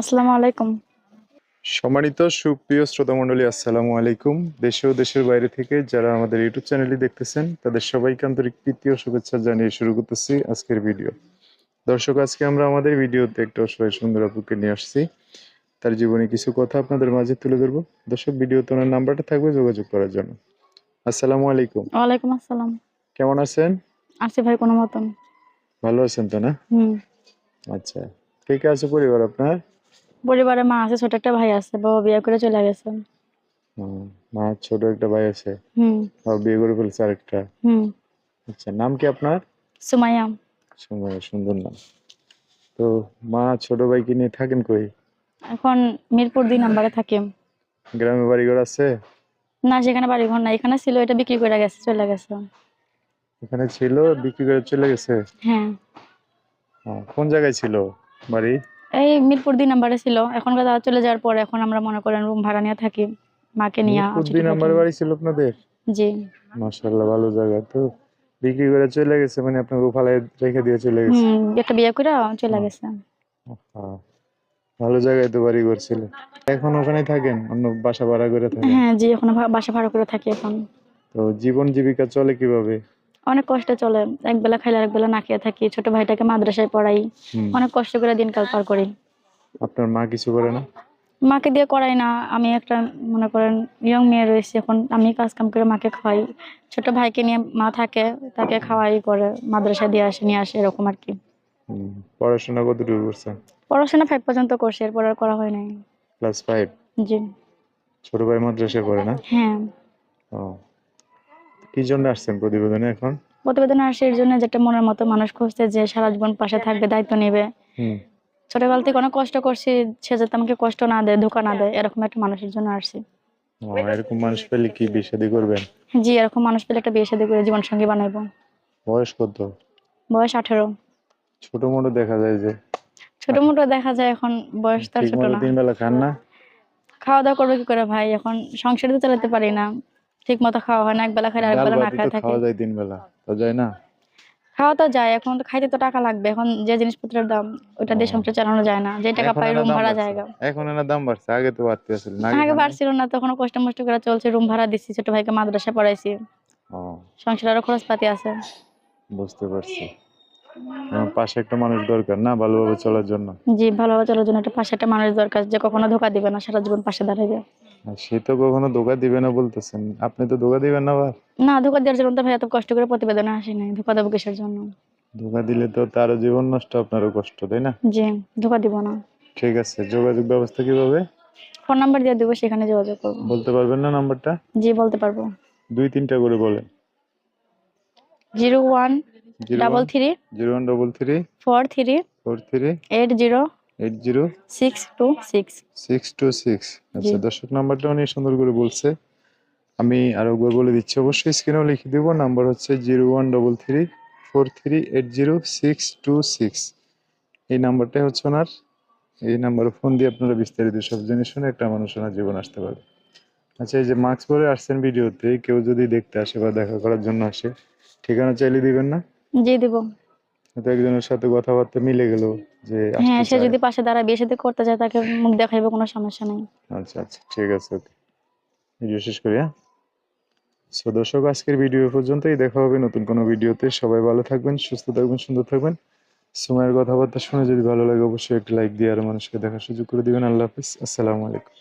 আসসালামু আলাইকুম। সম্মানিত সুপ্রিয় শ্রোতা মণ্ডলী আসসালামু আলাইকুম। দেশে ও দেশের বাইরে থেকে যারা আমাদের ইউটিউব চ্যানেলটি দেখতেছেন তাদের সবাইকে আন্তরিক প্রীতি ও শুভেচ্ছা জানিয়ে শুরু করতেছি আজকের ভিডিও। দর্শক আজকে আমরা আমাদের ভিডিওতে একটা অসহায় সুন্দর আপুকে নিয়ে আসছি। তার জীবনে কিছু কথা আপনাদের মাঝে তুলে ধরবো। দর্শক ভিডিওতে ওনার নাম্বারটা থাকবে যোগাযোগ করার জন্য। আসসালামু আলাইকুম। ওয়ালাইকুম আসসালাম। কেমন আছেন? আছি ভাই কোনো মতন। ভালো আছেন তো না? হুম। আচ্ছা। কে কে আছে পরিবার আপনার? পরিবারে মা আছে ছোট একটা ভাই আছে বাবা বিয়ে করে চলে গেছে। মা ছোট একটা ভাই আছে হুম। বাবা বিয়ে করে ফেলছে আরেকটা। হুম। আচ্ছা নাম কি আপনার? সুমাইয়া। সুন্দর সুন্দর নাম। তো মা ছোট ভাইকে নিয়ে থাকেন কই? এখন মিরপুর দুই নাম্বারে থাকি। গ্রামে বাড়িঘর আছে? না সেখানে বাড়ি ঘর না এখানে ছিল এটা বিক্রি করে গেছে চলে গেছে। এখানে ছিল বিক্রি করে চলে গেছে? হ্যাঁ। কোন জায়গায় ছিল বাড়ি? এই মিরপুর দুই নাম্বারে ছিল। এখন দাদা চলে যাওয়ার পরে এখন আমরা মনে করেন রুম ভাড়া নিয়ে থাকি মাকে নিয়ে দুই নাম্বারে বাড়ি ছিল আপনাদের? জি। মাশাআল্লাহ ভালো জায়গা তো। বিক্রি করে চলে গেছে মানে আপনাকে ফালায় রেখে দিয়ে চলে গেছে। হুম একটা বিয়ে করে চলে গেছে। আহা, ভালো জায়গায় তো বাড়ি করছিল এখন ওখানে থাকেন? অন্য বাসা ভাড়া করে থাকেন? হ্যাঁ জি এখন বাসা ভাড়া করে থাকি এখন। তো জীবন জীবিকা চলে কীভাবে? অনেক কষ্টে চলে। এক বেলা খাইলে এক বেলা না খেয়ে থাকি। ছোট ভাইটাকে মাদ্রাসায় পড়াই। অনেক কষ্ট করে দিনকাল পার করি। আপনার মা কিছু করে না? মাকে দিয়ে করাই না। আমি একটা মনে করেন ইয়ং মেয়ে রয়েছে এখন। আমি কাজ কাম করে মাকে খাওয়াই। ছোট ভাইকে নিয়ে মা থাকে তাকে খাওয়াই করে মাদ্রাসায় দিয়ে আসে নিয়ে আসে এরকম আর কি। পড়াশোনা কতটুকু করছেন? পড়াশোনা ফাইভ পর্যন্ত করছে এরপর আর করা হয় নাই। ক্লাস ফাইভ জি। ছোট ভাই মাদ্রাসায় পড়ে না? হ্যাঁ। ও। কি জন্য আসছেন প্রতিবেদনে এখন? প্রতিবেদন আসে এর জন্য যেটা মনের মতো মানুষ খুঁজছে যে সারা জীবন পাশে থাকবে দায়িত্ব নেবে। হুম। ছোটকাল থেকে অনেক কষ্ট করছি সে যাতে আমাকে কষ্ট না দেয় ধোকা না দেয় এরকম একটা মানুষের জন্য আসছি। এরকম মানুষ পেলে কি বিয়ে শাদী করবেন? জি এরকম মানুষ পেলে একটা বিয়ে শাদী করে জীবন সঙ্গী বানাইবো। বয়স কত? বয়স আঠেরো। ছোট মোটো দেখা যায় যে? ছোট মোটো দেখা যায় এখন বয়স তার ছোট না। তিন বেলা খান না? খাওয়া দাওয়া করবে কি করে ভাই? এখন সংসার তো চালাতে পারি না। ঠিক মতো খাওয়া হয় না এক বেলা খাই এক ডাল বেলা না খাই থাকি খাওয়া যায় তিন বেলা তো যায় না? খাওয়া তো যায় এখন তো খাইতে তো টাকা লাগবে এখন যে জিনিসপত্রের দাম ওটা দিয়ে সংসার চালানো যায় না যে টাকা পাই রুম ভাড়া। জায়গা। এখন এনার দাম বাড়ছে আগে তো বাড়তে আসলে না আগে পারছিল না তখন কষ্ট মষ্ট করে চলছে রুম ভাড়া দিচ্ছি ছোট ভাইকে মাদ্রাসা পড়াইছি। ও। সংসার আরও খরচ পাতি আছে। বুঝতে পারছি। পাশে একটা মানুষ দরকার না ভালোভাবে চলার জন্য? জি ভালোভাবে চলার জন্য একটা পাশে একটা মানুষ দরকার যে কখনো ধোকা দিবে না সারা জীবন পাশে দাঁড়াবে সে তো কখনো ধোকা দিবে না বলতেছেন। আপনি তো ধোকা দিবেন না আবার? না ধোকা দেওয়ার জন্য তো ভাই এত কষ্ট করে প্রতিবেদনে আসি নাই ধোকা দেবো কিসের জন্য? ধোকা দিলে তো তার জীবন নষ্ট আপনারও কষ্ট তাই না? জি ধোকা দিব না। ঠিক আছে যোগাযোগ ব্যবস্থা কীভাবে? ফোন নাম্বার দিয়ে দেবো সেখানে যোগাযোগ করব। বলতে পারবেন না নাম্বারটা? জি বলতে পারব। দুই তিনটা করে বলেন। Zero one double three zero one double three four three four three eight zero eight zero six two six six two six আচ্ছা দর্শক নাম্বারটা অনেক সুন্দর করে বলছে। আমি আরও একবার বলে দিচ্ছি অবশ্যই স্ক্রিনেও লিখে দেবো। নাম্বার হচ্ছে zero one double three four three eight zero six two six এই নাম্বারটাই হচ্ছে ওনার। এই নাম্বারে ফোন দিয়ে আপনারা বিস্তারিত সব জেনে শুনে একটা মানুষ ওনার জীবন আসতে পারে। আচ্ছা এই যে মাস্ক পরে আসছেন ভিডিওতে কেউ যদি দেখতে আসে বা দেখা করার জন্য আসে ঠিকানা চাইলে দিবেন না? জি দিব। হয়তো একজনের সাথে কথাবার্তা মিলে গেল যে হ্যাঁ সে যদি পাশে দাঁড়ায় বিয়ে সাথে করতে চায় তাকে মুখ দেখাইবো কোনো সমস্যা নেই। আচ্ছা আচ্ছা ঠিক আছে। ওকে ভিডিও শেষ করি হ্যাঁ? সো দর্শক আজকের ভিডিও পর্যন্তই। দেখা হবে নতুন কোনো ভিডিওতে। সবাই ভালো থাকবেন সুস্থ থাকবেন সুন্দর থাকবেন। সময়ের কথাবার্তা শুনে যদি ভালো লাগে অবশ্যই একটা লাইক দিয়ে আরও মানুষকে দেখার সুযোগ করে দিবেন। আল্লাহ হাফিজ। আসসালামু আলাইকুম।